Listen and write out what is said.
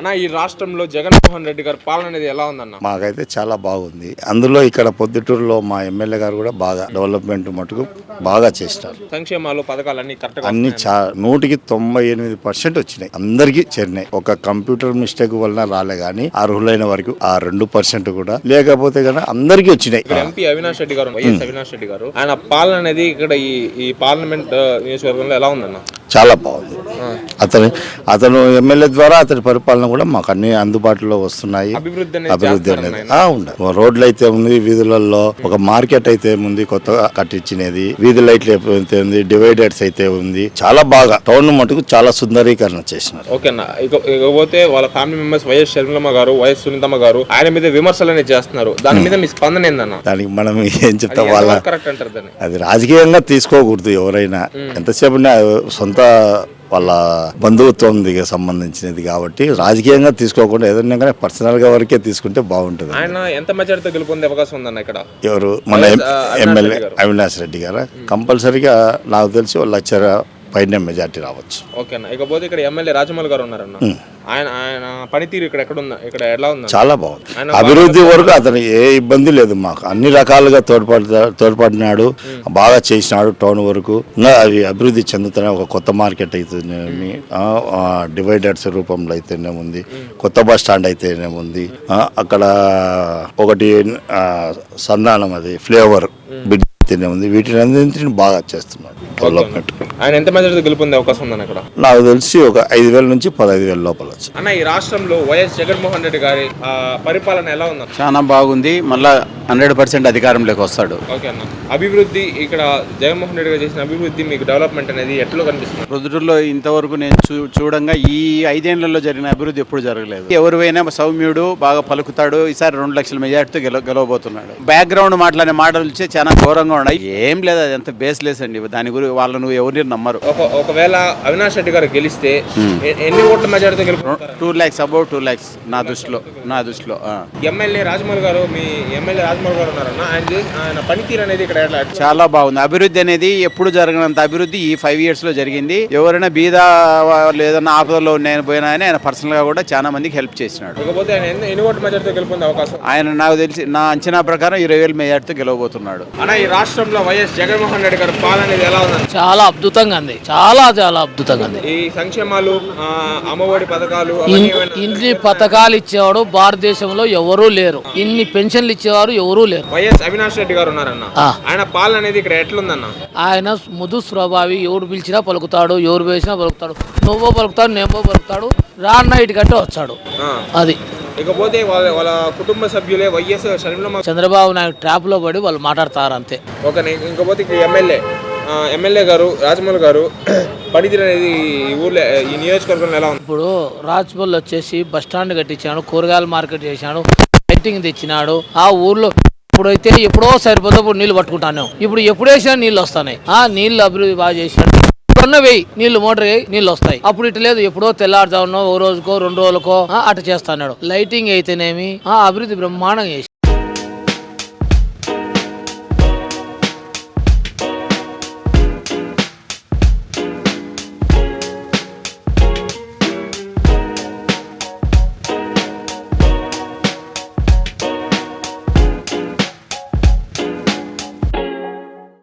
అన్న ఈ రాష్ట్రంలో జగన్మోహన్ రెడ్డి గారి పాలన అనేది ఎలా ఉందన్న? మాకైతే చాలా బాగుంది. అందులో ఇక్కడ పొద్దుటూరులో మా ఎమ్మెల్యే గారు కూడా బాగా డెవలప్మెంట్ మటుకు బాగా చేసినారు సంక్షేమాలు పథకాలు అన్ని కరెక్ట్ అన్ని నూటికి తొంభై ఎనిమిది పర్సెంట్ వచ్చినాయి. అందరికీ చేరినాయి. ఒక కంప్యూటర్ మిస్టేక్ వలన రాలే గానీ అర్హులైన వరకు ఆ రెండు పర్సెంట్ కూడా. లేకపోతే కనుక అందరికీ వచ్చినాయి. ఎంపీ అవినాష్ రెడ్డి గారు వైఎస్ అవినాష్ రెడ్డి గారు. ఆయన పాలన అనేది ఇక్కడ ఈ ఈ పార్లమెంట్ నియోజకవర్గంలో ఎలా ఉందన్న? చాలా బాగుంది. అతను అతను ఎమ్మెల్యే ద్వారా అతని పరిపాలన కూడా మాకు అన్ని అందుబాటులో వస్తున్నాయి. అభివృద్ధి అనేది ఉండదు రోడ్లు అయితే ఉంది వీధులలో ఒక మార్కెట్ అయితే ఉంది కొత్తగా కట్టించినది వీధి లైట్లు అయితే ఉంది డివైడర్స్ అయితే ఉంది. చాలా బాగా టౌన్ మటుకు చాలా సుందరీకరణ చేసినారు. ఓకే అన్న. ఇక ఇకపోతే వాళ్ళ ఫ్యామిలీ మెంబర్స్ వైఎస్ షర్మిలమ్మ గారు వైఎస్ సునీతమ్మ గారు ఆయన మీద విమర్శలు అనేది చేస్తున్నారు. దాని మీద మీ స్పందన ఏందన్న? దానికి మనం ఏం చెప్తాం? వాళ్ళ అది రాజకీయంగా తీసుకోకూడదు ఎవరైనా. ఎంతసేపు ఉన్నా సొంత వాళ్ళ బంధుత్వం సంబంధించినది కాబట్టి రాజకీయంగా తీసుకోకుండా ఏదైనా కానీ పర్సనల్గా వరకే తీసుకుంటే బాగుంటుంది. ఆయన ఎంత మెజారిటీతో గెలుపొందే అవకాశం ఉందన్న ఇక్కడ? ఎవరు? మన ఎమ్మెల్యే. అవినాష్ రెడ్డి గారా? కంపల్సరీగా నాకు తెలిసి లక్ష పైన మెజార్టీ రావచ్చు. ఓకే అన్న. ఇకపోతే ఇక్కడ ఎమ్మెల్యే రాజమౌళి గారు ఉన్నారన్న. ఆయన ఆయన పనితీరు ఇక్కడ ఎక్కడ ఉందా ఇక్కడ ఎలా ఉందన్న చాలా బాగుంది. అభివృద్ధి వరకు అతను ఏ ఇబ్బంది లేదు మాకు. అన్ని రకాలుగా తోడ్పడ తోడ్పడినాడు. బాగా చేసినాడు టౌన్ వరకు. అవి అభివృద్ధి చెందుతున్నాయి ఒక కొత్త మార్కెట్ అయితేనేమి డివైడర్స్ రూపంలో అయితేనే ఉంది కొత్త బస్ స్టాండ్ అయితేనే ఉంది అక్కడ ఒకటి సంధానం అది ఫ్లేవర్ బిడ్ అయితేనే ఉంది వీటిని అన్నింటిని బాగా చేస్తున్నాడు. డెవలప్మెంట్ ఆయన ఎంత మెజారిటీతో గెలుపొందే అవకాశం ఉందన్న ఇక్కడ నాకు తెలిసి ఒక ఐదు వేల నుంచి పదహైదు వేల లోపల వచ్చు అన్న ఈ రాష్ట్రంలో వైఎస్ జగన్మోహన్ రెడ్డి గారి ఆ, పరిపాలన ఎలా ఉందన్న? చాలా బాగుంది. మళ్ళా హండ్రెడ్ పర్సెంట్ అధికారంలోకి వస్తాడు. ఓకే అన్న. అభివృద్ధి ఇక్కడ జగన్మోహన్ రెడ్డి గారు చేసిన అభివృద్ధి మీకు డెవలప్మెంట్ అనేది ఎట్లా కనిపిస్తుంది? ప్రొద్దుటూరులో ఇంతవరకు నేను చూ చూడంగా ఈ ఐదేళ్ళలో జరిగిన అభివృద్ధి ఎప్పుడు జరగలేదు. ఎవరివైనా సౌమ్యుడు బాగా పలుకుతాడు ఈసారి రెండు లక్షల మెజార్టీతో గెల గెలవబోతున్నాడు. బ్యాక్గ్రౌండ్ మాట్లాడే మాటలు వచ్చి చాలా ఘోరంగా ఉన్నాయి. ఏం లేదు అది ఎంత బేస్లెస్ అండి. దాని గురించి వాళ్ళను ఎవరిని నమ్మరు. ఒక ఒకవేళ అవినాష్ రెడ్డి గారు గెలిస్తే ఎన్ని ఓట్ల మెజారిటీతో గెలుపుతారు two lakhs about two lakhs నా దృష్టిలో నా దృష్టిలో ఆ. ఎమ్మెల్యే రాజమౌళి గారు మీ ఎమ్మెల్యే రాజమౌళి గారు ఉన్నారన్న. ఆయన ఆయన పనితీరు అనేది ఇక్కడ చాలా బాగుంది. అభివృద్ధి అనేది ఎప్పుడు జరగనంత అభివృద్ధి ఈ ఫైవ్ ఇయర్స్లో జరిగింది. ఎవరైనా బీద ఏదైనా ఆపదలో నేను పోయినా అని ఆయన పర్సనల్గా కూడా చాలా మందికి హెల్ప్ చేసినాడు. ఇకపోతే ఆయన ఎన్ని ఎన్ని ఓట్ల మెజారిటీతో గెలుపొందే అవకాశం? ఆయన నాకు తెలిసి నా అంచనా ప్రకారం ఇరవై వేల మెజార్టీతో గెలవబోతున్నాడు. అన్న ఈ రాష్ట్రంలో వైఎస్ జగన్మోహన్ రెడ్డి గారి పాలన అనేది ఎలా ఉందన్న చాలా అద్భుతంగా ఉంది. చాలా చాలా అద్భుతంగా ఉంది. ఈ సంక్షేమాలు ఆ, అమ్మఒడి పథకాలు ఇన్ని పథకాలు ఇచ్చేవాడు భారతదేశంలో ఎవరూ లేరు. ఇన్ని పెన్షన్లు ఇచ్చేవారు ఎవరూ లేరు. వైఎస్ అవినాష్ రెడ్డి గారు ఉన్నారన్న. ఆయన పాలన అనేది ఇక్కడ ఎట్లుందన్న? ఆయన ముదు స్వభావి ఎవరు పిలిచినా పలుకుతాడు ఎవరు వేసినా పలుకుతాడు. నువ్వో పలుకుతాడు నేమో పలుకుతాడు రాన్న ఇటుకంటే వచ్చాడు. అది. ఇకపోతే వాళ్ళ వాళ్ళ కుటుంబ సభ్యులే వైఎస్ షర్మిలమ్మ చంద్రబాబు నాయుడు ట్రాప్లో పడి వాళ్ళు మాట్లాడతారు అంతే. ఒక ఇంకపోతే ఇక్కడ ఎమ్మెల్యే ఎమ్మెల్యే గారు రాజమౌళి గారు పనితీరు అనేది ఈ ఊర్లో ఈ నియోజకవర్గంలో ఎలా ఉంది? ఇప్పుడు రాజ్పల్ వచ్చేసి బస్ స్టాండ్ కట్టించాడు కూరగాయల మార్కెట్ చేశాడు లైటింగ్ తెచ్చినాడు ఆ ఊర్లో ఇప్పుడైతే ఎప్పుడో సరిపోతే ఇప్పుడు నీళ్ళు పట్టుకుంటాను. ఇప్పుడు ఎప్పుడు వేసినా నీళ్ళు వస్తున్నాయి ఆ నీళ్ళు అభివృద్ధి బాగా చేసినాడు. ఇప్పుడున్న వెయ్యి నీళ్ళు మోటార్ వేయి నీళ్ళు వస్తాయి. అప్పుడు ఇట్లా లేదు ఎప్పుడో తెల్లారుజామునో ఓ రోజుకో రెండు రోజులకో అట్ట అటు చేస్తున్నాడు. లైటింగ్ అయితేనేమి ఆ అభివృద్ధి బ్రహ్మాండంగా చేశాడు